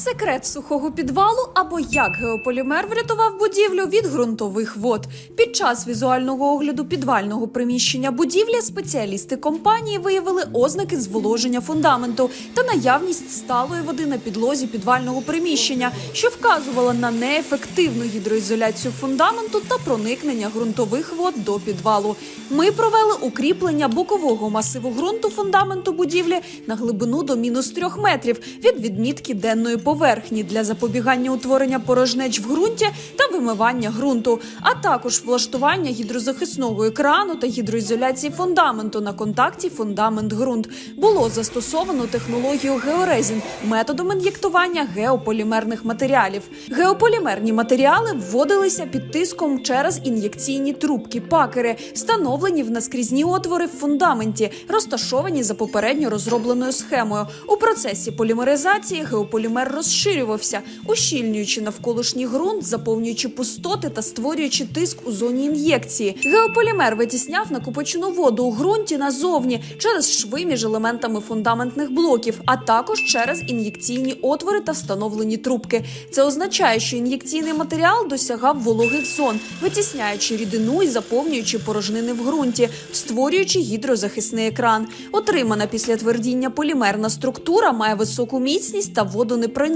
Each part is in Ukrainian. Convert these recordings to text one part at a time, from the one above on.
секрет сухого підвалу або як геополімер врятував будівлю від ґрунтових вод. Під час візуального огляду підвального приміщення будівлі спеціалісти компанії виявили ознаки зволоження фундаменту та наявність сталої води на підлозі підвального приміщення, що вказувало на неефективну гідроізоляцію фундаменту та проникнення ґрунтових вод до підвалу. Ми провели укріплення бокового масиву ґрунту фундаменту будівлі на глибину до мінус трьох метрів від відмітки денної поверхні для запобігання утворення порожнеч в ґрунті та вимивання ґрунту, а також влаштування гідрозахисного екрану та гідроізоляції фундаменту на контакті фундамент-ґрунт. Було застосовано технологію георезін методом ін'єктування геополімерних матеріалів. Геополімерні матеріали вводилися під тиском через ін'єкційні трубки пакери, встановлені в наскрізні отвори в фундаменті, розташовані за попередньо розробленою схемою. У процесі полімеризації геополімер розширювався, ущільнюючи навколишній ґрунт, заповнюючи пустоти та створюючи тиск у зоні ін'єкції. Геополімер витісняв накопичену воду у ґрунті назовні через шви між елементами фундаментних блоків, а також через ін'єкційні отвори та встановлені трубки. Це означає, що ін'єкційний матеріал досягав вологих зон, витісняючи рідину і заповнюючи порожнини в ґрунті, створюючи гідрозахисний екран. Отримана після твердіння полімерна структура має високу міцність та водонепроникність,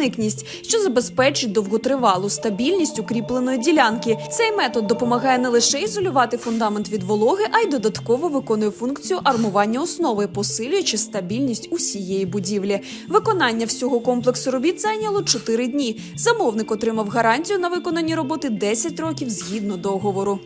що забезпечить довготривалу стабільність укріпленої ділянки. Цей метод допомагає не лише ізолювати фундамент від вологи, а й додатково виконує функцію армування основи, посилюючи стабільність усієї будівлі. Виконання всього комплексу робіт зайняло 4 дні. Замовник отримав гарантію на виконані роботи 10 років згідно договору.